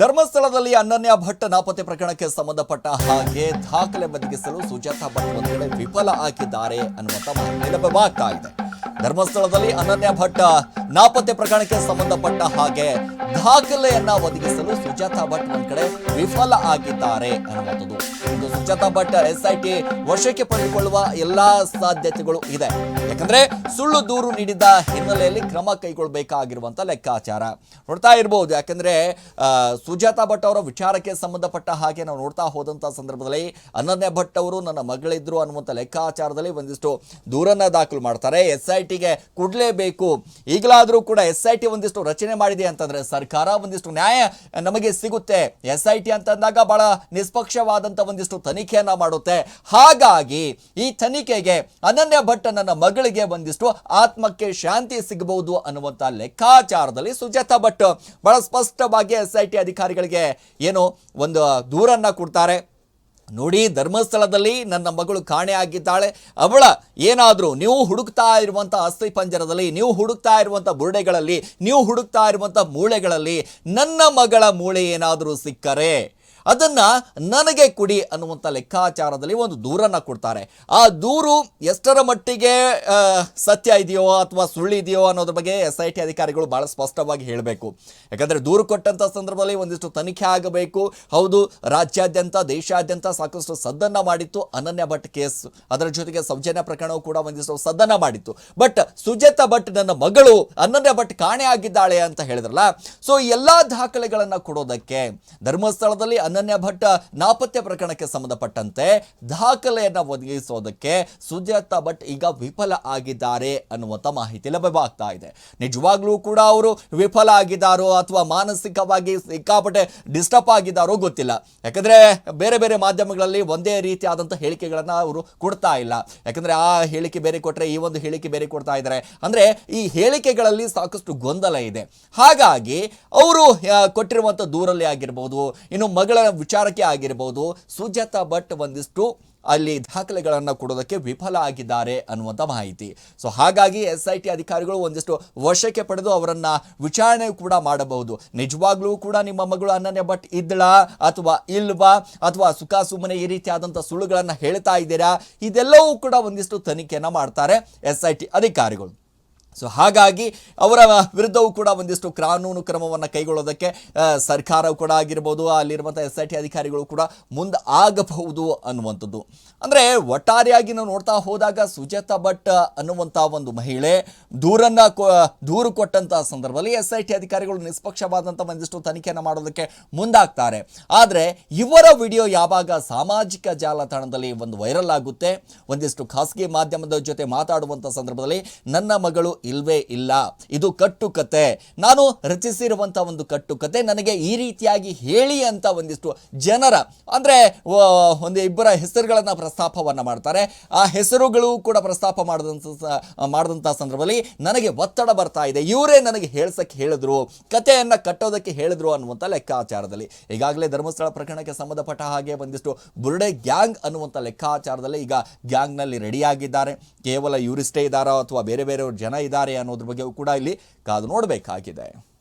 ಧರ್ಮಸ್ಥಳದಲ್ಲಿ ಅನನ್ಯ ಭಟ್ ನಾಪತ್ತೆ ಪ್ರಕರಣಕ್ಕೆ ಸಂಬಂಧಪಟ್ಟ ಹಾಗೆ ದಾಖಲೆ ಬದುಕಿಸಲು ಸುಜಾತಾ ಭಟ್ ಒಂದು ವಿಫಲ ಆಗಿದ್ದಾರೆ ಅನ್ನುವಂಥ ಮಾಹಿತಿ ಲಭ್ಯವಾಗ್ತಾ ಇದೆ. ಧರ್ಮಸ್ಥಳದಲ್ಲಿ ಅನನ್ಯ ಭಟ್ ನಾಪತ್ತೆ ಪ್ರಕರಣಕ್ಕೆ ಸಂಬಂಧಪಟ್ಟ ಹಾಗೆ ದಾಖಲೆಯನ್ನ ಒದಗಿಸಲು ಸುಜಾತಾ ಭಟ್ ಒಂದ್ ಕಡೆ ವಿಫಲ ಆಗಿದ್ದಾರೆ ಅನ್ನುವಂಥದ್ದು. ಇದು Sujatha Bhat S I T ವಶಕ್ಕೆ ಪಡೆದುಕೊಳ್ಳುವ ಎಲ್ಲಾ ಸಾಧ್ಯತೆಗಳು ಇದೆ. ಯಾಕಂದ್ರೆ ಸುಳ್ಳು ದೂರು ನೀಡಿದ ಹಿನ್ನೆಲೆಯಲ್ಲಿ ಕ್ರಮ ಕೈಗೊಳ್ಳಬೇಕಾಗಿರುವಂತ ಲೆಕ್ಕಾಚಾರ. ನೋಡ್ತಾ ಇರಬಹುದು ಯಾಕಂದ್ರೆ ಸುಜಾತಾ ಭಟ್ ಅವರ ವಿಚಾರಕ್ಕೆ ಸಂಬಂಧಪಟ್ಟ ಹಾಗೆ ನಾವು ನೋಡ್ತಾ ಹೋದಂತ ಸಂದರ್ಭದಲ್ಲಿ ಅನನ್ಯ ಭಟ್ ಅವರು ನನ್ನ ಮಗಳಿದ್ರು ಅನ್ನುವಂಥ ಲೆಕ್ಕಾಚಾರದಲ್ಲಿ ಒಂದಿಷ್ಟು ದೂರನ್ನ ದಾಖಲು ಮಾಡ್ತಾರೆ. ಎಸ್ ಐ ಟಿಗೆ ಕೊಡಲೇಬೇಕು. ಈಗಲಾದರೂ ಕೂಡ ಎಸ್ ಐ ಟಿ ಒಂದಿಷ್ಟು ರಚನೆ ಮಾಡಿದೆ ಅಂತಂದರೆ ಸರ್ಕಾರ ಒಂದಿಷ್ಟು ನ್ಯಾಯ ನಮಗೆ ಸಿಗುತ್ತೆ. ಎಸ್ ಐ ಟಿ ಅಂತಂದಾಗ ಬಹಳ ನಿಷ್ಪಕ್ಷವಾದಂಥ ಒಂದಿಷ್ಟು ತನಿಖೆಯನ್ನು ಮಾಡುತ್ತೆ. ಹಾಗಾಗಿ ಈ ತನಿಖೆಗೆ ಅನನ್ಯ ಭಟ್ ನನ್ನ ಮಗಳಿಗೆ ಒಂದಿಷ್ಟು ಆತ್ಮಕ್ಕೆ ಶಾಂತಿ ಸಿಗಬಹುದು ಅನ್ನುವಂಥ ಲೆಕ್ಕಾಚಾರದಲ್ಲಿ ಸುಜಾತಾ ಭಟ್ ಬಹಳ ಸ್ಪಷ್ಟವಾಗಿ ಎಸ್ ಐ ಟಿ ಅಧಿಕಾರಿಗಳಿಗೆ ಏನು ಒಂದು ದೂರನ್ನು ಕೊಡ್ತಾರೆ. ನೋಡಿ ಧರ್ಮಸ್ಥಳದಲ್ಲಿ ನನ್ನ ಮಗಳು ಕಾಣೆ ಆಗಿದ್ದಾಳೆ. ಅವಳ ಏನಾದರೂ ನೀವು ಹುಡುಕ್ತಾ ಇರುವಂಥ ಅಸ್ಥಿ ಪಂಜರದಲ್ಲಿ, ನೀವು ಹುಡುಕ್ತಾ ಇರುವಂಥ ಬುರುಡೆಗಳಲ್ಲಿ, ನೀವು ಹುಡುಕ್ತಾ ಇರುವಂಥ ಮೂಳೆಗಳಲ್ಲಿ ನನ್ನ ಮಗಳ ಮೂಳೆ ಏನಾದರೂ ಸಿಕ್ಕರೆ. ಅದನ್ನ ನನಗೆ ಕೊಡಿ ಅನ್ನುವಂಥ ಲೆಕ್ಕಾಚಾರದಲ್ಲಿ ಒಂದು ದೂರನ್ನ ಕೊಡ್ತಾರೆ. ಆ ದೂರು ಎಷ್ಟರ ಮಟ್ಟಿಗೆ ಸತ್ಯ ಇದೆಯೋ ಅಥವಾ ಸುಳ್ಳು ಇದೆಯೋ ಅನ್ನೋದ್ರ ಬಗ್ಗೆ ಎಸ್ ಐ ಟಿ ಅಧಿಕಾರಿಗಳು ಭಾಳ ಸ್ಪಷ್ಟವಾಗಿ ಹೇಳಬೇಕು. ಯಾಕಂದ್ರೆ ದೂರು ಕೊಟ್ಟಂಥ ಸಂದರ್ಭದಲ್ಲಿ ಒಂದಿಷ್ಟು ತನಿಖೆ ಆಗಬೇಕು. ಹೌದು, ರಾಜ್ಯಾದ್ಯಂತ, ದೇಶಾದ್ಯಂತ ಸಾಕಷ್ಟು ಸದ್ದನ್ನು ಮಾಡಿತ್ತು. ಅನನ್ಯ ಭಟ್ ಕೇಸ್, ಅದರ ಜೊತೆಗೆ ಸೌಜನ್ಯ ಪ್ರಕರಣವು ಕೂಡ ಒಂದಿಷ್ಟು ಸದ್ದನ್ನ ಮಾಡಿತ್ತು. ಬಟ್ ಸುಜಾತಾ ಭಟ್ ನನ್ನ ಮಗಳು, ಅನನ್ಯ ಭಟ್ ಕಾಣೆ ಆಗಿದ್ದಾಳೆ ಅಂತ ಹೇಳಿದ್ರಲ್ಲ. ಸೊ, ಎಲ್ಲಾ ದಾಖಲೆಗಳನ್ನು ಕೊಡೋದಕ್ಕೆ ಧರ್ಮಸ್ಥಳದಲ್ಲಿ ಅನನ್ಯ ಭಟ್ ನಾಪತ್ತೆ ಪ್ರಕರಣಕ್ಕೆ ಸಂಬಂಧಪಟ್ಟಂತೆ ದಾಖಲೆಯನ್ನ ಒದಗಿಸೋದಕ್ಕೆ ಸುಜಾತ ಭಟ್ ಈಗ ವಿಫಲ ಆಗಿದ್ದಾರೆ ಅನ್ನುವಂಥ ಮಾಹಿತಿ ಲಭ್ಯವಾಗ್ತಾ ಇದೆ. ನಿಜವಾಗ್ಲೂ ಕೂಡ ಅವರು ವಿಫಲ ಆಗಿದ್ದಾರೋ ಅಥವಾ ಮಾನಸಿಕವಾಗಿ ಸಿಕ್ಕಾಪಟ್ಟೆ ಡಿಸ್ಟರ್ಬ್ ಆಗಿದ್ದಾರೋ ಗೊತ್ತಿಲ್ಲ. ಯಾಕಂದ್ರೆ ಬೇರೆ ಬೇರೆ ಮಾಧ್ಯಮಗಳಲ್ಲಿ ಒಂದೇ ರೀತಿಯಾದಂಥ ಹೇಳಿಕೆಗಳನ್ನ ಅವರು ಕೊಡ್ತಾ ಇಲ್ಲ. ಯಾಕಂದ್ರೆ ಆ ಹೇಳಿಕೆ ಬೇರೆ ಕೊಟ್ಟರೆ ಈ ಒಂದು ಹೇಳಿಕೆ ಬೇರೆ ಕೊಡ್ತಾ ಇದ್ದಾರೆ. ಅಂದ್ರೆ ಈ ಹೇಳಿಕೆಗಳಲ್ಲಿ ಸಾಕಷ್ಟು ಗೊಂದಲ ಇದೆ. ಹಾಗಾಗಿ ಅವರು ಕೊಟ್ಟಿರುವಂಥ ದೂರಲ್ಲಿ ಆಗಿರ್ಬೋದು, ಇನ್ನು ಮಗಳ ವಿಚಾರಕ್ಕೆ ಆಗಿರ್ಬೋದು. ಸುಜಾತಾ ಭಟ್ ಒಂದಿಷ್ಟು ಅಲ್ಲಿ ದಾಖಲೆಗಳನ್ನು ಕೊಡೋದಕ್ಕೆ ವಿಫಲ ಆಗಿದ್ದಾರೆ ಅನ್ನುವಂಥ ಮಾಹಿತಿ. ಸೊ ಹಾಗಾಗಿ ಎಸ್ ಐ ಟಿ ಅಧಿಕಾರಿಗಳು ಒಂದಿಷ್ಟು ವಶಕ್ಕೆ ಪಡೆದು ಅವರನ್ನು ವಿಚಾರಣೆ ಕೂಡ ಮಾಡಬಹುದು. ನಿಜವಾಗ್ಲೂ ಕೂಡ ನಿಮ್ಮ ಮಗಳು ಅನನ್ಯ ಭಟ್ ಇದ್ದಳಾ ಅಥವಾ ಇಲ್ವಾ? ಅಥವಾ ಸುಖ ಸುಮ್ಮನೆ ಈ ರೀತಿಯಾದಂಥ ಸುಳ್ಳುಗಳನ್ನು ಹೇಳ್ತಾ ಇದ್ದೀರಾ? ಇದೆಲ್ಲವೂ ಕೂಡ ಒಂದಿಷ್ಟು ತನಿಖೆಯನ್ನು ಮಾಡ್ತಾರೆ ಎಸ್ ಐ ಟಿ ಅಧಿಕಾರಿಗಳು. ಸೊ ಹಾಗಾಗಿ ಅವರ ವಿರುದ್ಧವೂ ಕೂಡ ಒಂದಿಷ್ಟು ಕಾನೂನು ಕ್ರಮವನ್ನು ಕೈಗೊಳ್ಳೋದಕ್ಕೆ ಸರ್ಕಾರವು ಕೂಡ ಆಗಿರ್ಬೋದು ಅಲ್ಲಿರುವಂಥ ಎಸ್ ಐ ಟಿ ಅಧಿಕಾರಿಗಳು ಕೂಡ ಮುಂದೆ ಆಗಬಹುದು ಅನ್ನುವಂಥದ್ದು. ಅಂದರೆ ಒಟ್ಟಾರೆಯಾಗಿ ನಾವು ನೋಡ್ತಾ ಹೋದಾಗ ಸುಜಾತಾ ಭಟ್ ಅನ್ನುವಂಥ ಒಂದು ಮಹಿಳೆ ದೂರನ್ನು ದೂರು ಕೊಟ್ಟಂಥ ಸಂದರ್ಭದಲ್ಲಿ ಎಸ್ ಐ ಟಿ ಅಧಿಕಾರಿಗಳು ನಿಷ್ಪಕ್ಷವಾದಂಥ ಒಂದಿಷ್ಟು ತನಿಖೆಯನ್ನು ಮಾಡೋದಕ್ಕೆ ಮುಂದಾಗ್ತಾರೆ. ಆದರೆ ಇವರ ವಿಡಿಯೋ ಯಾವಾಗ ಸಾಮಾಜಿಕ ಜಾಲತಾಣದಲ್ಲಿ ಒಂದು ವೈರಲ್ ಆಗುತ್ತೆ, ಒಂದಿಷ್ಟು ಖಾಸಗಿ ಮಾಧ್ಯಮದ ಜೊತೆ ಮಾತಾಡುವಂಥ ಸಂದರ್ಭದಲ್ಲಿ ನನ್ನ ಮಗಳು ಇಲ್ವೇ ಇಲ್ಲ. ಇದು ಕಟ್ಟುಕತೆ. ನಾನು ರಚಿಸಿರುವಂಥ ಒಂದು ಕಟ್ಟುಕತೆ ನನಗೆ ಈ ರೀತಿಯಾಗಿ ಹೇಳಿ ಅಂತ ಒಂದಿಷ್ಟು ಜನರ, ಅಂದರೆ ಒಂದು ಇಬ್ಬರ ಹೆಸರುಗಳನ್ನು ಪ್ರಸ್ತಾಪವನ್ನು ಮಾಡ್ತಾರೆ. ಆ ಹೆಸರುಗಳು ಕೂಡ ಪ್ರಸ್ತಾಪ ಮಾಡಿದಂಥ ಮಾಡಿದಂಥ ಸಂದರ್ಭದಲ್ಲಿ ನನಗೆ ಒತ್ತಡ ಬರ್ತಾ ಇದೆ. ಇವರೇ ನನಗೆ ಹೇಳ್ಸಕ್ಕೆ ಹೇಳಿದ್ರು ಕಥೆಯನ್ನು ಕಟ್ಟೋದಕ್ಕೆ ಹೇಳಿದ್ರು ಅನ್ನುವಂಥ ಲೆಕ್ಕಾಚಾರದಲ್ಲಿ. ಈಗಾಗಲೇ ಧರ್ಮಸ್ಥಳ ಪ್ರಕರಣಕ್ಕೆ ಸಂಬಂಧಪಟ್ಟ ಹಾಗೆ ಒಂದಿಷ್ಟು ಬುರುಡೆ ಗ್ಯಾಂಗ್ ಅನ್ನುವಂಥ ಲೆಕ್ಕಾಚಾರದಲ್ಲಿ ಈಗ ಗ್ಯಾಂಗ್ನಲ್ಲಿ ರೆಡಿಯಾಗಿದ್ದಾರೆ. ಕೇವಲ ಇವರಿಷ್ಟೇ ಇದ್ದಾರೋ ಅಥವಾ ಬೇರೆ ಬೇರೆಯವ್ರ ಜನ ಇದ್ದಾರೆ ಅನ್ನೋದ್ರ ಬಗ್ಗೆ ಕೂಡ ಇಲ್ಲಿ ಕಾದು ನೋಡಬೇಕಾಗಿದೆ.